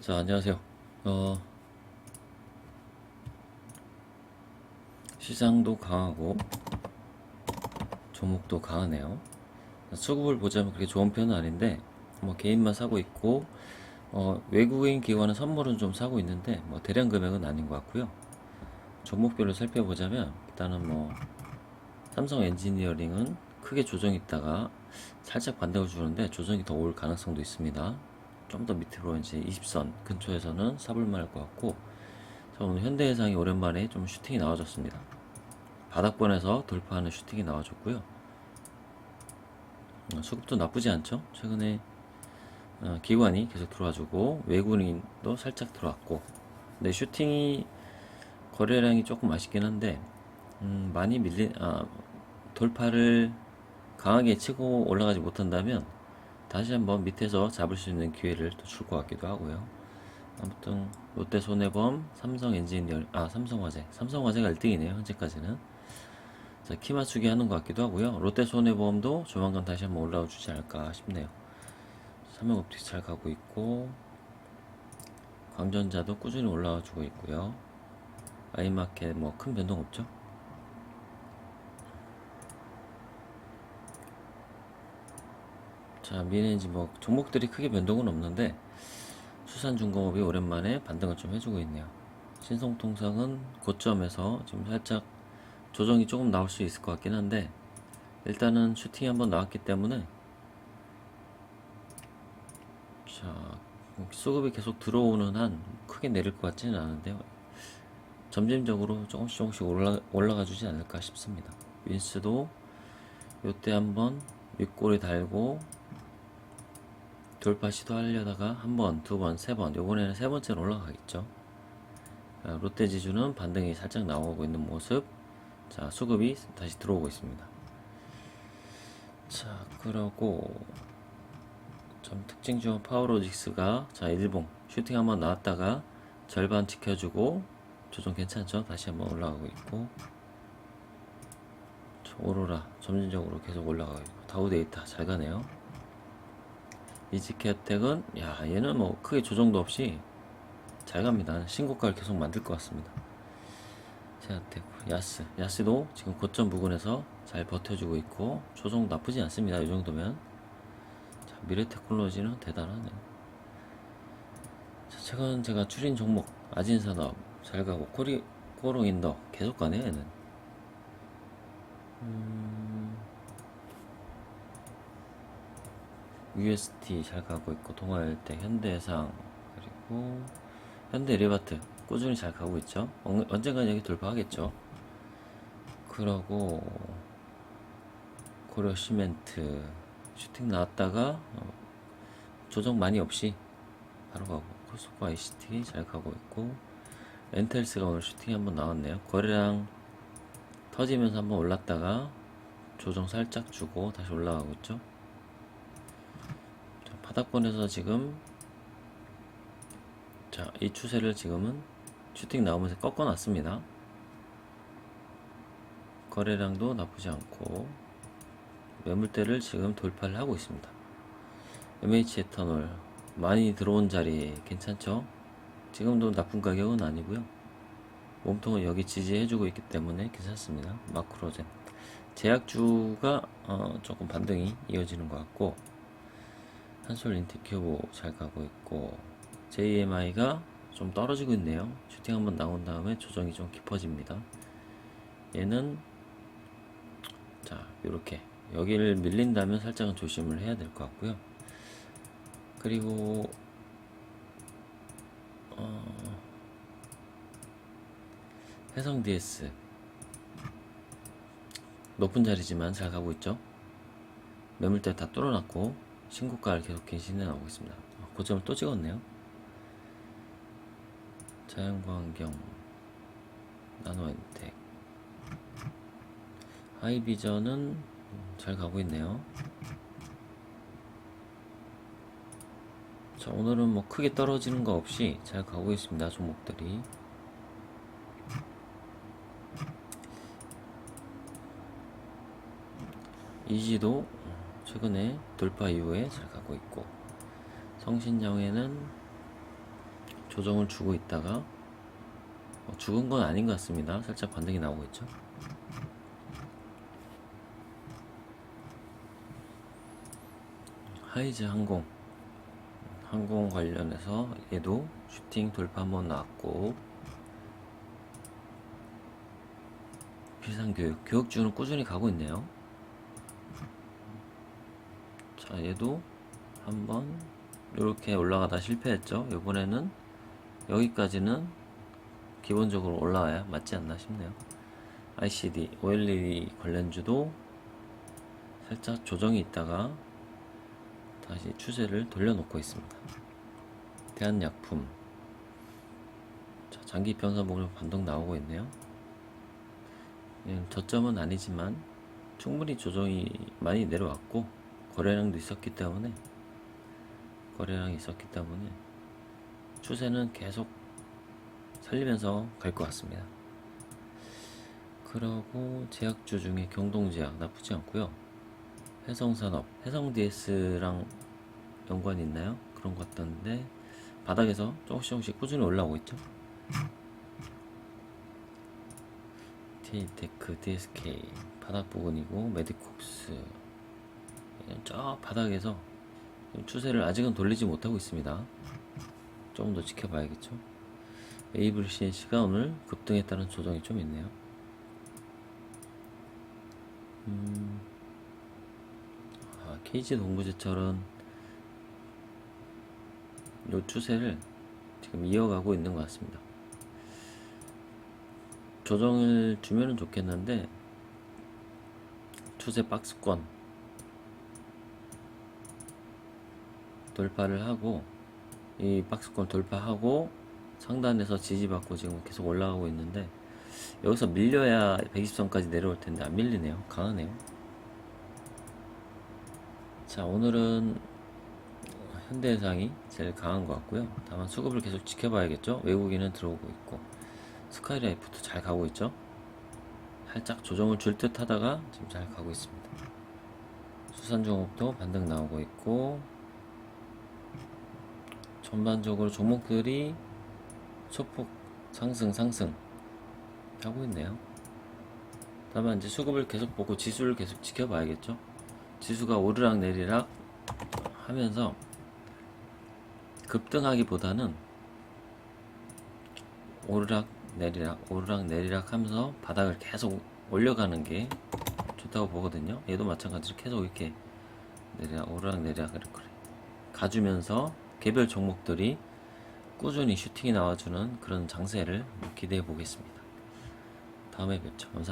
자, 안녕하세요. 어, 시장도 강하고, 종목도 강하네요. 수급을 보자면 그렇게 좋은 편은 아닌데, 뭐, 개인만 사고 있고, 어, 외국인 기관은 선물은 좀 사고 있는데, 뭐, 대량 금액은 아닌 것 같고요. 종목별로 살펴보자면, 일단은 뭐, 삼성 엔지니어링은 크게 조정이 있다가 살짝 반등을 주는데 조정이 더 올 가능성도 있습니다. 좀 더 밑으로 이제 20선 근처에서는 사볼만 할 것 같고 자, 오늘 현대해상이 오랜만에 좀 슈팅이 나와줬습니다. 바닥권에서 돌파하는 슈팅이 나와줬고요. 어, 수급도 나쁘지 않죠? 최근에 어, 기관이 계속 들어와주고 외국인도 살짝 들어왔고 근데 슈팅이 거래량이 조금 아쉽긴 한데 음, 많이 밀린 아, 돌파를 강하게 치고 올라가지 못한다면 다시 한번 밑에서 잡을 수 있는 기회를 또 줄 것 같기도 하고요. 아무튼 롯데 손해보험, 삼성 엔지니어, 아 삼성화재, 삼성화재가 1등이네요 현재까지는. 자, 키 맞추기 하는 것 같기도 하고요. 롯데 손해보험도 조만간 다시 한번 올라와 주지 않을까 싶네요. 삼성옵틱스 잘 가고 있고 광전자도 꾸준히 올라와 주고 있고요. 아이마켓 뭐 큰 변동 없죠. 자, 미네지 뭐 종목들이 크게 변동은 없는데 수산중공업이 오랜만에 반등을 좀 해주고 있네요. 신성통상은 고점에서 지금 살짝 조정이 조금 나올 수 있을 것 같긴 한데 일단은 슈팅이 한번 나왔기 때문에 자 수급이 계속 들어오는 한 크게 내릴 것 같지는 않은데요. 점진적으로 조금씩 조금씩 올라, 올라가 주지 않을까 싶습니다. 윈스도 요때 한번 윗골이 달고 돌파 시도하려다가 한 번, 두 번, 세 번, 요번에는 세 번째로 올라가겠죠. 자, 롯데 지주는 반등이 살짝 나오고 있는 모습. 자, 수급이 다시 들어오고 있습니다. 자, 그러고 좀 특징 중 파워로직스가 자, 일봉 슈팅 한번 나왔다가 절반 지켜주고 조정 괜찮죠? 다시 한번 올라가고 있고 자, 오로라 점진적으로 계속 올라가고 있고 다우데이터 잘 가네요. 이지케어텍은 야 얘는 뭐 크게 조정도 없이 잘 갑니다. 신고가를 계속 만들 것 같습니다. 제아텍, 야스, 야스도 지금 고점 부근에서 잘 버텨주고 있고 조정 나쁘지 않습니다. 이 정도면 자, 미래 테크놀로지는 대단하네요. 자, 최근 제가 추린 종목 아진산업 잘 가고 코리 코롱인더 계속 가네요. 얘는 UST 잘 가고 있고 동아일대, 현대해상 그리고 현대 리바트 꾸준히 잘 가고 있죠. 어, 언젠가 여기 돌파하겠죠. 그러고 고려 시멘트 슈팅 나왔다가 어, 조정 많이 없이 바로 가고 코스코 ICT 잘 가고 있고 엔텔스가 오늘 슈팅이 한번 나왔네요. 거래량 터지면서 한번 올랐다가 조정 살짝 주고 다시 올라가고 있죠. 자, 바닥권에서 지금 자, 이 추세를 지금은 슈팅 나오면서 꺾어 놨습니다. 거래량도 나쁘지 않고 매물대를 지금 돌파를 하고 있습니다. MH 에탄올 많이 들어온 자리 괜찮죠? 지금도 나쁜 가격은 아니고요. 몸통은 여기 지지해주고 있기 때문에 괜찮습니다. 마크로젠 제약주가 어, 조금 반등이 이어지는 것 같고 한솔 인테큐브 잘 가고 있고 JMI가 좀 떨어지고 있네요. 슈팅 한번 나온 다음에 조정이 좀 깊어집니다. 얘는 자 이렇게 여기를 밀린다면 살짝은 조심을 해야 될 것 같고요. 그리고 어, 해성 DS 높은 자리지만 잘 가고 있죠. 매물대 다 뚫어놨고 신고가를 계속 갱신해 나오고 있습니다. 어, 고점을 또 찍었네요. 자연광경 나노엔텍 하이비전은 잘 가고 있네요. 자 오늘은 뭐 크게 떨어지는 거 없이 잘 가고 있습니다. 종목들이 이지도 최근에 돌파 이후에 잘 가고 있고 성신정에는 조정을 주고 있다가 어, 죽은 건 아닌 것 같습니다. 살짝 반등이 나오고 있죠. 하이즈 항공 항공 관련해서 얘도 슈팅 돌파 한번 나왔고 비상교육 교육주는 꾸준히 가고 있네요. 자 얘도 한번 이렇게 올라가다 실패했죠. 이번에는 여기까지는 기본적으로 올라와야 맞지 않나 싶네요. ICD, OLED 관련주도 살짝 조정이 있다가 다시 추세를 돌려놓고 있습니다. 대한약품 자, 장기 변사목으로 반동 나오고 있네요. 예, 저점은 아니지만 충분히 조정이 많이 내려왔고 거래량도 있었기 때문에 거래량이 있었기 때문에 추세는 계속 살리면서 갈 것 같습니다. 그러고 제약주 중에 경동제약 나쁘지 않고요. 해성산업, 해성 DS랑 연관이 있나요? 그런 것 같던데 바닥에서 조금씩 조금씩 꾸준히 올라오고 있죠. T테크, DSK 바닥 부근이고 메디콕스 저 바닥에서 좀 추세를 아직은 돌리지 못하고 있습니다. 조금 더 지켜봐야겠죠. 에이블 CNC가 오늘 급등에 따른 조정이 좀 있네요. 음, 아, KG 동부제철은 요 추세를 지금 이어가고 있는 것 같습니다. 조정을 주면은 좋겠는데 추세 박스권 돌파를 하고 이 박스권 돌파하고 상단에서 지지받고 지금 계속 올라가고 있는데 여기서 밀려야 120선까지 내려올 텐데 안 밀리네요. 강하네요. 자 오늘은 현대해상이 제일 강한 것 같고요. 다만 수급을 계속 지켜봐야겠죠. 외국인은 들어오고 있고 스카이라이프도 잘 가고 있죠. 살짝 조정을 줄 듯 하다가 지금 잘 가고 있습니다. 수산종업도 반등 나오고 있고 전반적으로 종목들이 소폭 상승 상승 하고 있네요. 다만 이제 수급을 계속 보고 지수를 계속 지켜봐야겠죠. 지수가 오르락 내리락 하면서 급등하기보다는 오르락 내리락 오르락 내리락 하면서 바닥을 계속 올려가는 게 좋다고 보거든요. 얘도 마찬가지로 계속 이렇게 내리락 오르락 내리락 이렇게 가주면서 개별 종목들이 꾸준히 슈팅이 나와주는 그런 장세를 기대해 보겠습니다. 다음에 뵙죠. 감사합니다.